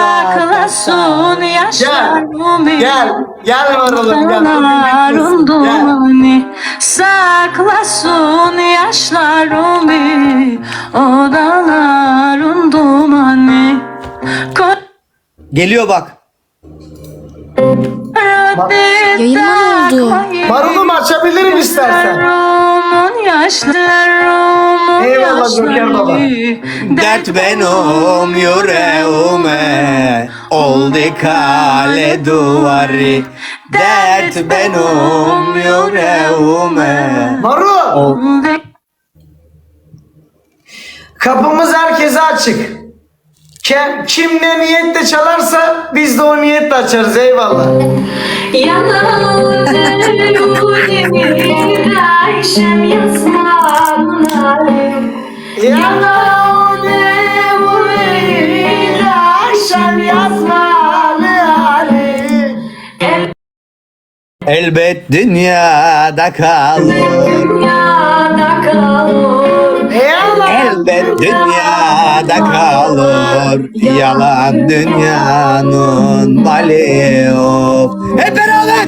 Saklasın yaşlarımı Gel. Gel. Varalım gel. Dağların dumanı saklasın yaşlarımı O dağların dumanı. Geliyor bak. Yayınlar oldu Marulum açabilirim istersen. Eyvallah Göker baba. Dert yüreğime Oldu kale duvarı Dert benim yüreğime Marul. Kapımız herkese açık. Kim, kim ne niyetle çalarsa biz de o niyetle açarız eyvallah. Ayşem. Elbet dünyada kalır Dünyada kalır dünyada kalır Yalan dünyanın mali of Hep beraber.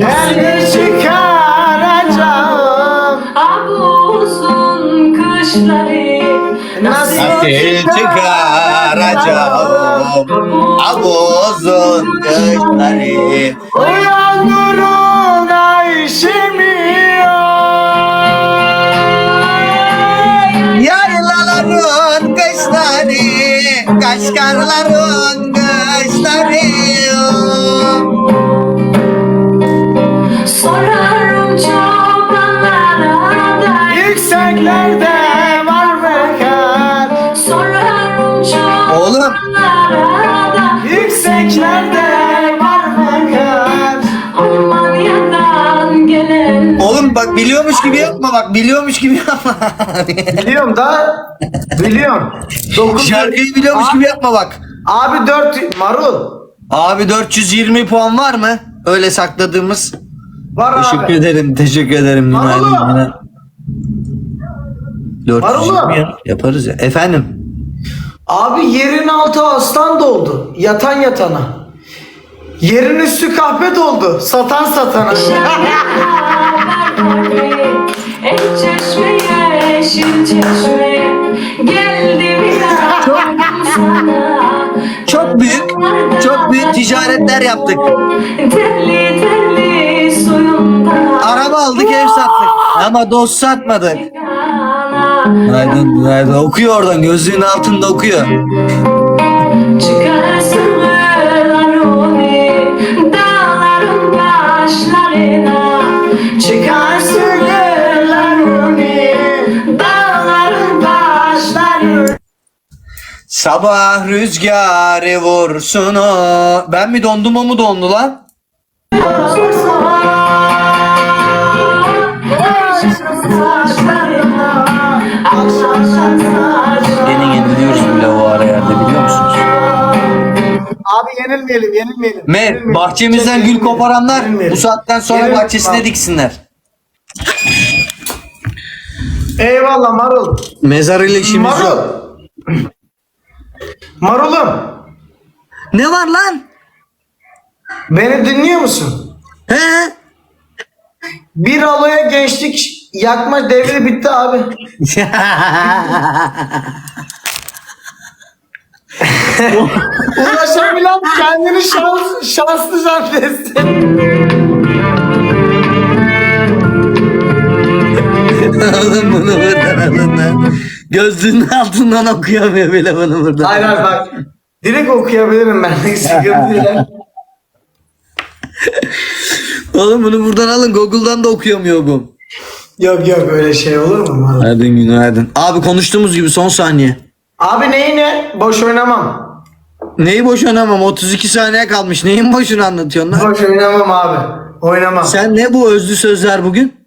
Elini çıkaracağım. Abuzun kışları Nasıl çıkaracağım? Abuzun kışları. Uyandırın Ayşem'i Yaylaların kışları Kaşgarların kışları Sorarım çobanlara Yükseklerde var mekan Sorarım çobanlara da Yükseklerde var mekan Almanya'dan gelen Oğlum bak biliyormuş gibi yapma bak biliyormuş gibi yapma. Biliyorum da Biliyorum Dokuz Şarkıyı biliyormuş Abi- gibi yapma bak. Abi dört Marul Abi 420 puan var mı? Öyle sakladığımız. Var Teşekkür abi ederim, teşekkür ederim. Marulu. Günaydın, günaydın. 420 Marulu. ya, yaparız ya. Efendim. Abi yerin altı aslan doldu. Yatan yatana. Yerin üstü kahpe doldu. Satan satana. El çeşmeye, yeşil çeşmeye Geldi biraz sana Çok büyük, çok büyük ticaretler yaptık. Suyunda Araba aldık, ev sattık. Ama dost satmadık. Günaydın, günaydın. Okuyor oradan, gözlüğün altında okuyor. Çıkarsın gılarını Dağların başlarına Sabah rüzgarı vursun o. Ben mi dondum o mu dondu lan? Yeni yeniliyoruz bile o ara yerde biliyor musunuz? Abi yenilmeyelim yenilmeyelim. Me Yenilmeyelim. bahçemizden gül koparanlar bu saatten sonra Yenilmeyelim bahçesine abi. diksinler. Eyvallah Marul. Mezarıyla işimiz Marul. Marul'um. Ne var lan? Beni dinliyor musun? He? Bir aloya gençlik yakma devri bitti abi. Ulaşabilen kendini şans, şanslı zannetsin. Alın bunu buradan alın lan. Gözlüğünün altından okuyamıyor bile bunu buradan. Hayır hayır bak. Direkt okuyabilirim ben. Sıkıntı değil. Oğlum bunu buradan alın Google'dan da okuyamıyor bu. Yok yok öyle şey olur mu? Günaydın günaydın. Abi konuştuğumuz gibi son saniye. Abi neyi ne? Boş oynamam. Neyi boş oynamam 32 saniye kalmış. Neyin boşunu anlatıyorsun lan? Boş oynamam abi. Oynamam. Sen ne bu özlü sözler bugün?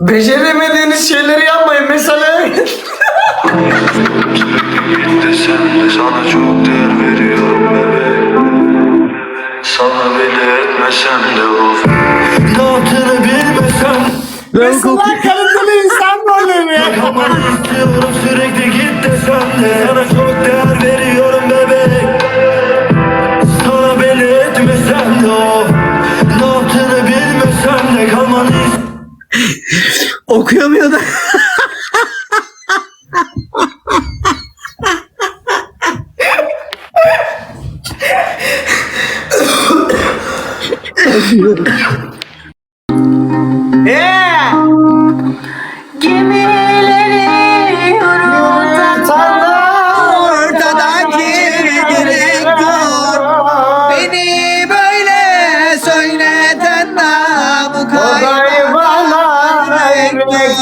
Beceremediğiniz şeyleri yapmayın. Mesela Desem de sana çok değer veriyorum bebeğim Sana bile etmesem de of Ne yaptığını bilmesem Mesela kaliteli insan rolleri. Ama istiyorum sürekli git desem de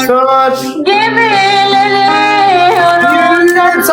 zor. Gemileri yoruldu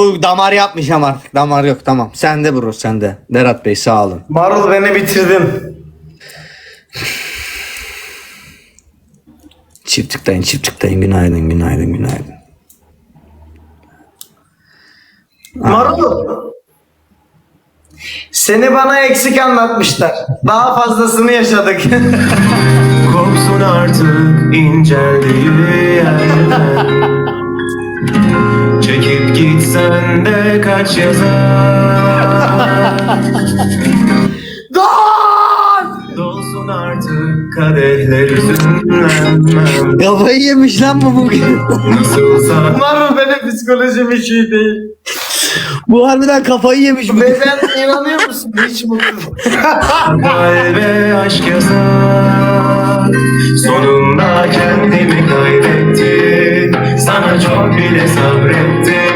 bu damar yapmayacağım artık damar yok tamam sende bro sende Berat Bey sağ olun Marul beni bitirdin. Çift tıklayın çift tıklayın günaydın günaydın günaydın Marul. Seni bana eksik anlatmışlar. Daha fazlasını yaşadık. Kopsun artık inceldiği yerden gitsen de kaç yazar! Dolsun artık kadehler üzümlenmem Kafayı yemiş lan bu bugün. Nasılsa. Marul benim psikolojim hiç iyi değil. Bu harbiden kafayı yemiş bugün Ve ben inanıyor musun? Hiç mutlu kalbe aşk yazar. Sonunda kendimi kaybettim. Sana çok bile sabrettim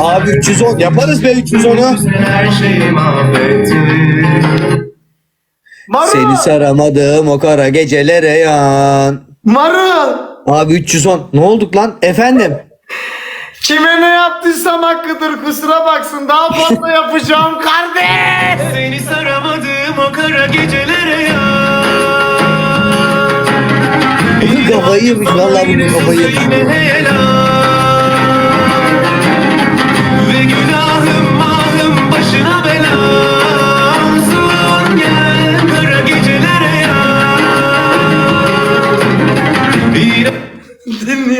Abi 310 yaparız be 310'u Sen her şeyi mahvettin Marul! Seni saramadım o kara gecelere yan. Marul! Abi 310 ne olduk lan? Efendim? Kime ne yaptıysam hakkıdır kusura baksın. Daha fazla yapacağım kardeş. Seni saramadım o kara gecelere ya Bugün kafayı yemiş vallahi bugün kafayı yemiş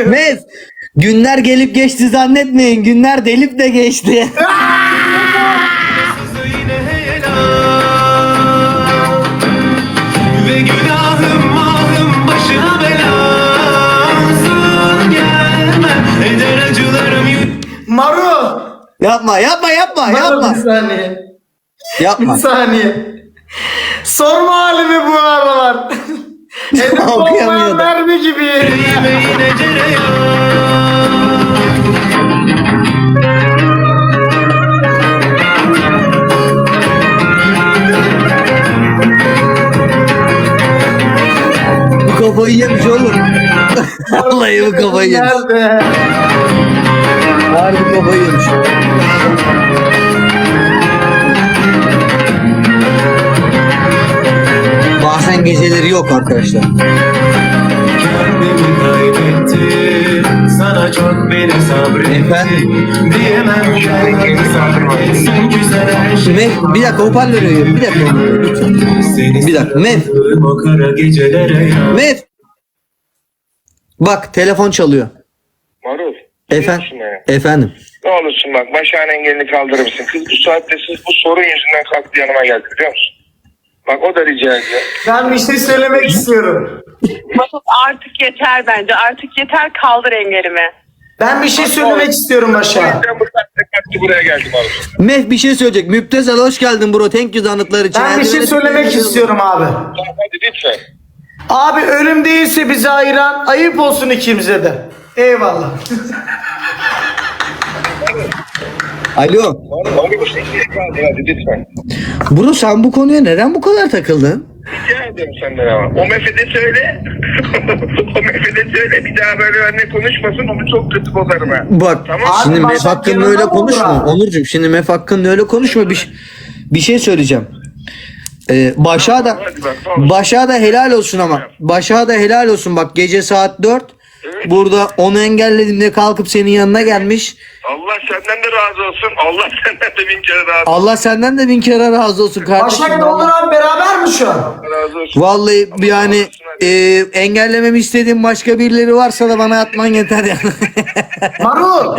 Mev günler gelip geçti zannetmeyin. Günler delip de geçti. Yine heyelan Ve günahım mahım başına bela. Olsun Gelme eder acılarım. Yük Marul! Yapma yapma yapma yapma. bir saniye. Yapma Bir saniye. Sorma halimi bu aralar. Elim olmayan mermi gibi. Yüreğime bu kafayı yemiş oğlum Vallahi bu kafayı yemiş Nerede? Harbi kafayı yemiş yok arkadaşlar Kendimi kaybettim Sana çok sabrettim Efendim? Diyemem kendimi sabrettim Güzel her şey Mev bir dakika hoparlörü bir dakika lütfen Seni Bir dakika, Mev. sardım O kara gecelere ya Mev Bak telefon çalıyor Marul. Efendim beni? Efendim Ne olursun bak başağın engelini kaldırır mısın? Kız bu saatte siz bu sorun yüzünden kalktı yanıma geldi biliyor musun? Bak o da rica ediyor. Ben bir şey söylemek istiyorum. Mesut artık yeter bence. Artık yeter kaldır engelimi. Ben bir şey söylemek istiyorum Başa. Ben bu saatte kalktı buraya geldim Marul. Mev bir şey söyleyecek Müptezel hoş geldin bro thank you danıtlar için Ben bir şey söylemek istiyorum abi. Tamam hadi lütfen. Abi ölüm değilse bizi ayıran ayıp olsun ikimize de. Eyvallah. Alo. Bro sen bu konuya neden bu kadar takıldın? Rica ediyorum senden ama. O mefede söyle. o mefede söyle bir daha böyle benimle konuşmasın onu çok kötü bozarım ha. Bak Tamam. şimdi Abi Mef hakkında öyle konuşma. Onurcuğum şimdi Mef hakkında öyle konuşma. Bir, bir şey söyleyeceğim. Ee, Başak'a da. Başak'a da helal olsun ama. Başak'a da helal olsun bak gece saat 4 burada onu engelledim diye kalkıp senin yanına gelmiş. Allah senden de razı olsun. Allah senden de bin kere razı, Allah senden de bin kere razı olsun kardeşim. Başak Onur abi beraber mi şu an? razı olsun. Vallahi yani e, engellememi istediğim başka birileri varsa da bana atman yeter yani. Marul.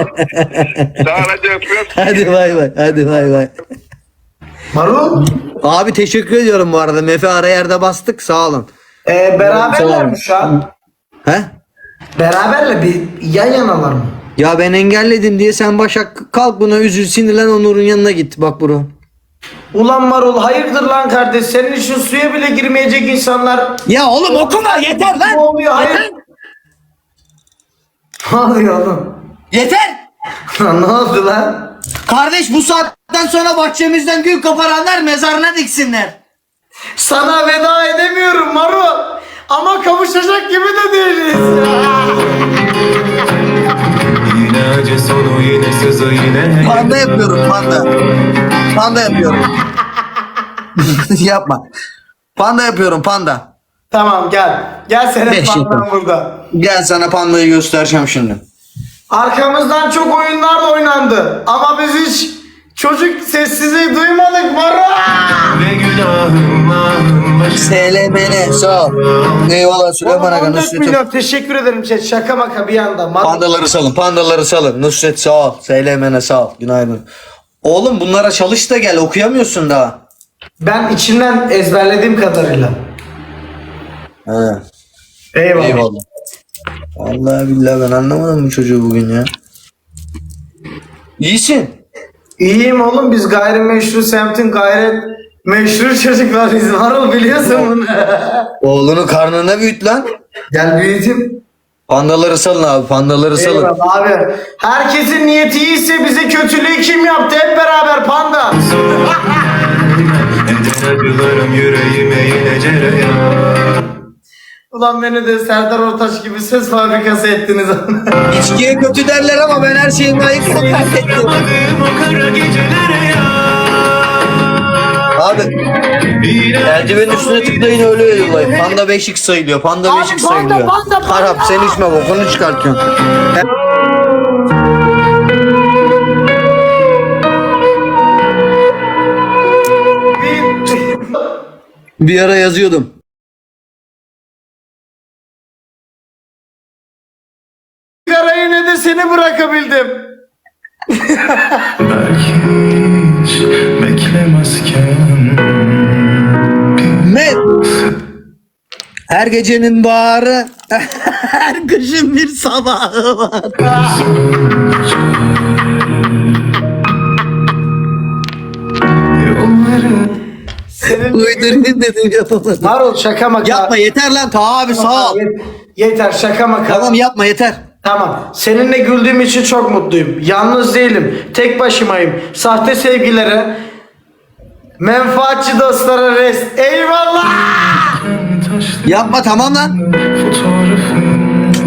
Daha hadi öpüyorum. hadi bay bay. Hadi bay bay. Marul. Abi teşekkür ediyorum bu arada. Mefe ara yerde bastık. Sağ olun. Ee, beraberler mi şu an? He? Beraberle bir yan yanalar mı? Ya ben engelledim diye sen Başak kalk buna üzül sinirlen Onur'un yanına git bak bro. Ulan Marul hayırdır lan kardeş senin için suya bile girmeyecek insanlar. Ya oğlum okuma yeter Ne oluyor hayır? Ne oluyor oğlum? Yeter. ne oldu lan? Kardeş bu saatten sonra bahçemizden gül koparanlar mezarına diksinler. Sana veda edemiyorum Marul. Ama kavuşacak gibi de değiliz. Yine acı sonu yine sızı yine Panda yapıyorum panda. Panda yapıyorum. Yapma. Panda yapıyorum panda. tamam gel. Gel senin Beş pandan yapalım. burada. Gel sana pandayı göstereceğim şimdi. Arkamızdan çok oyunlar da oynandı. Ama biz hiç çocuk sessizliği duymadık Marul. Ve günahım ol. Eyvallah Süleyman Aga 14 Nusret'im. milyon teşekkür ederim chat. Şaka maka bir anda. Marul. Pandaları salın, pandaları salın. Nusret sağ ol. SLMN sağ ol. Günaydın. Oğlum bunlara çalış da gel okuyamıyorsun daha. Ben içimden ezberlediğim kadarıyla. He. Eyvallah. Eyvallah. Vallahi billahi ben anlamadım bu çocuğu bugün ya. İyisin. İyiyim oğlum biz gayrimeşru semtin gayret meşru çocuklarıyız. Marul biliyorsun bunu. Oğlunu karnına büyüt lan. Gel büyütüm. Pandaları salın abi, pandaları salın. Eyvallah abi. Herkesin niyeti iyiyse bize kötülüğü kim yaptı? Hep beraber panda. Acılarım yüreğime yine cereyan Ulan beni de Serdar Ortaç gibi ses fabrikası ettiniz. İçkiye kötü derler ama ben her şeyin gecelere ya Abi eldivenin üstüne tıklayın öyle yollayın. Panda 5x sayılıyor. Panda Abi 5x panda, sayılıyor. panda, panda. Harap sen içme bokunu çıkartıyorsun. Bir ara yazıyordum. Seni bırakabildim. Belki hiç beklemezken Ne? Her gecenin baharı, her kışın bir sabahı var. Yolları. Uydurayım dedim yapamadım. Marul şaka maka. Yapma yeter lan ta abi sağ ol. Yet- Yeter şaka maka. Tamam yapma yeter. Tamam. Seninle güldüğüm için çok mutluyum. Yalnız değilim. Tek başımayım. Sahte sevgilere, menfaatçi dostlara rest. Eyvallah. Yapma tamam lan. fotoğrafın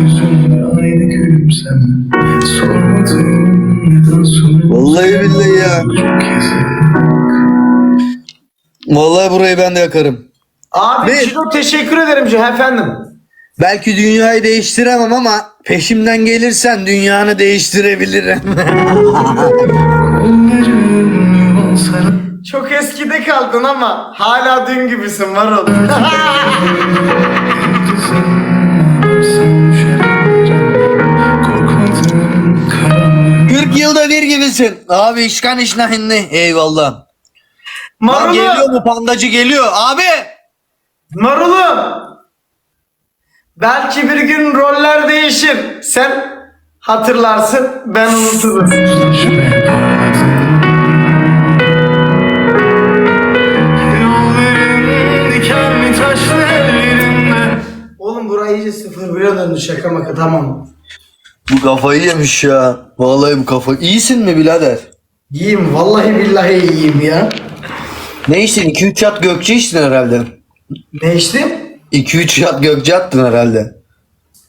yüzünde aynı gülümsem Sormadım neden sorun Vallahi billahi ya. Çok Vallahi burayı ben de yakarım. Abi Ne? Cino teşekkür ederim efendim. Belki dünyayı değiştiremem ama peşimden gelirsen dünyanı değiştirebilirim. Çok eskide kaldın ama hala dün gibisin karanlık 40 yılda bir gibisin. Abi işkan işnahinli. Eyvallah. Lan geliyor bu pandacı geliyor. Abi. Marul'um. Belki bir gün roller değişir. Sen hatırlarsın ben unuturum. Oğlum burayı iyice sıfır bire döndü şaka maka tamam. Bu kafayı yemiş ya. Vallahi bu kafa. İyisin mi birader? Yiyeyim vallahi billahi yiyeyim ya. Ne içtin? 2-3 yat gökçe içtin herhalde. Ne içtim? 2-3 yat gökçe attın herhalde.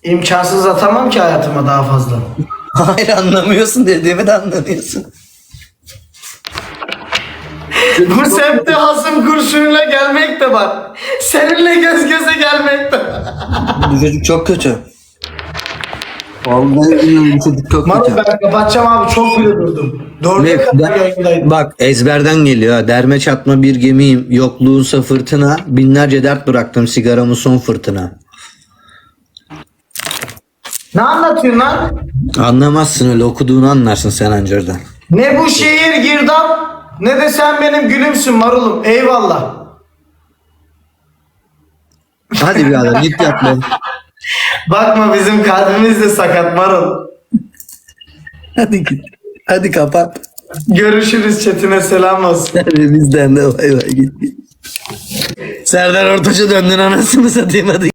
İmkansız atamam ki hayatıma daha fazla. Hayır anlamıyorsun dediğimi de anlamıyorsun. Bu semtte hasım kurşunuyla gelmek de var. Seninle göz göze gelmek de var. Bu çocuk çok kötü. Vallahi çocuk çok Marul kötü. ben kapatacağım abi çok bile durdum. Dörde kadar yayındaydım. Bak ezberden geliyor ha. Derme çatma bir gemiyim. Yokluğunsa fırtına. Binlerce dert bıraktım sigaramı son fırtına. Ne anlatıyorsun lan? Anlamazsın öyle okuduğunu anlarsın sen anca oradan. Ne bu şehir girdap ne de sen benim gülümsün marulum. Eyvallah. Hadi birader git yat be. Bakma bizim kalbimiz de sakat marul. Hadi git. Hadi kapat. Görüşürüz chatine selam olsun. Bizden de bay bay git. Serdar Ortaç'a döndün anasını satayım hadi.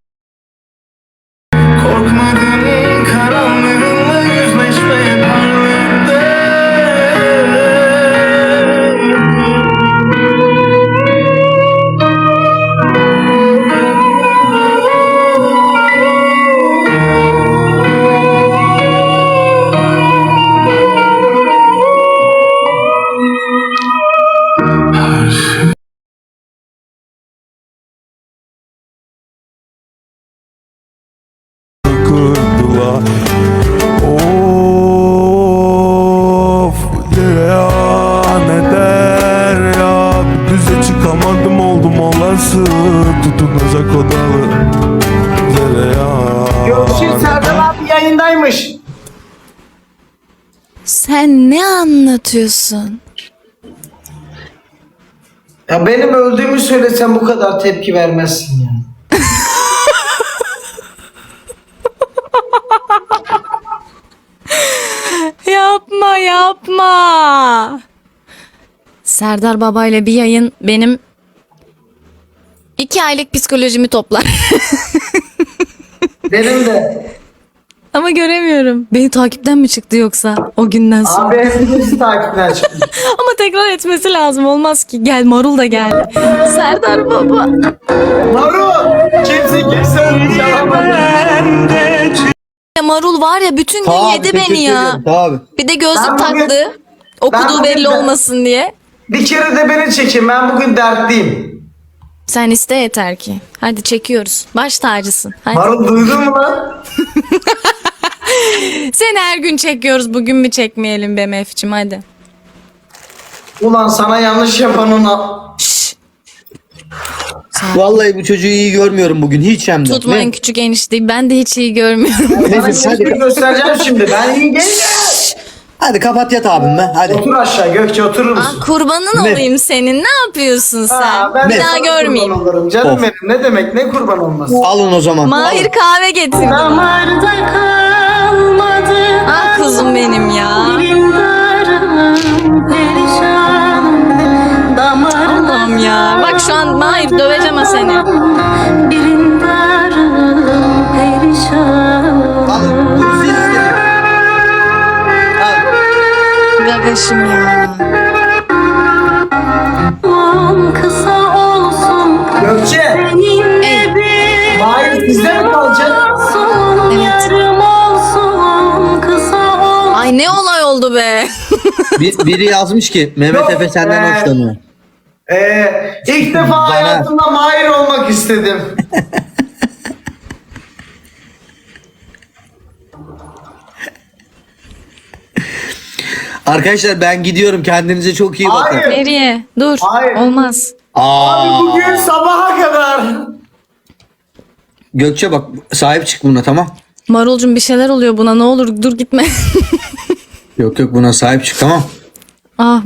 Ya benim öldüğümü söylesem bu kadar tepki vermezsin ya. Yapma yapma. Serdar Baba ile bir yayın benim iki aylık psikolojimi toplar. Benim de. Ama göremiyorum. Beni takipten mi çıktı yoksa o günden sonra? Abi hepimiz takipten çıkmış. Ama tekrar etmesi lazım. Olmaz ki. Gel Marul da geldi. Serdar Baba. Marul! Kimse kimse Ya Marul var ya bütün gün Tabii, yedi teşekkür beni ya. ederim, Tabii. Bir de gözlük Ben bugün- taktı. Okuduğu bugün belli de- olmasın diye. Bir kere de beni çekin ben bugün dertliyim. Sen iste yeter ki. Hadi çekiyoruz. Baş tacısın. Hadi. Marul duydun mu lan? Seni her gün çekiyoruz. Bugün mü çekmeyelim be Mef'cim hadi. Ulan sana yanlış yapan ona. Vallahi bu çocuğu iyi görmüyorum bugün hiç hem de. Tutmayın Ne? küçük enişteyi. Ben de hiç iyi görmüyorum. Sana Neyse, hadi. şimdi göstereceğim şimdi. Ben iyi geleceğim. Hadi kapat yat abim be hadi. Otur aşağı Gökçe oturur musun? Aa, kurbanın Ne? olayım senin. Ne yapıyorsun sen? Aa, ben bir daha sana görmeyeyim. kurban olurum. Canım Of. benim ne demek ne kurban olması. Alın o zaman. Mahir kahve getir. Damarda Ah kuzum benim ya. Allah'ım ya. Bak şu an Mahir döveceğim ha seni. Gagaşım ya. Kısa olsun Gökçe. Mahir sizde mi kalacak? Bir, biri yazmış ki Mehmet Yok Efe senden be. hoşlanıyor. Ee, ilk defa hayatımda Mahir olmak istedim. Arkadaşlar ben gidiyorum kendinize çok iyi bakın. Hayır. Nereye? Dur. Hayır. Olmaz. Aa, Abi bugün sabaha kadar. Gökçe bak sahip çık buna tamam. Marulcum bir şeyler oluyor buna. Ne olur dur gitme. Yok yok buna sahip çık tamam. ah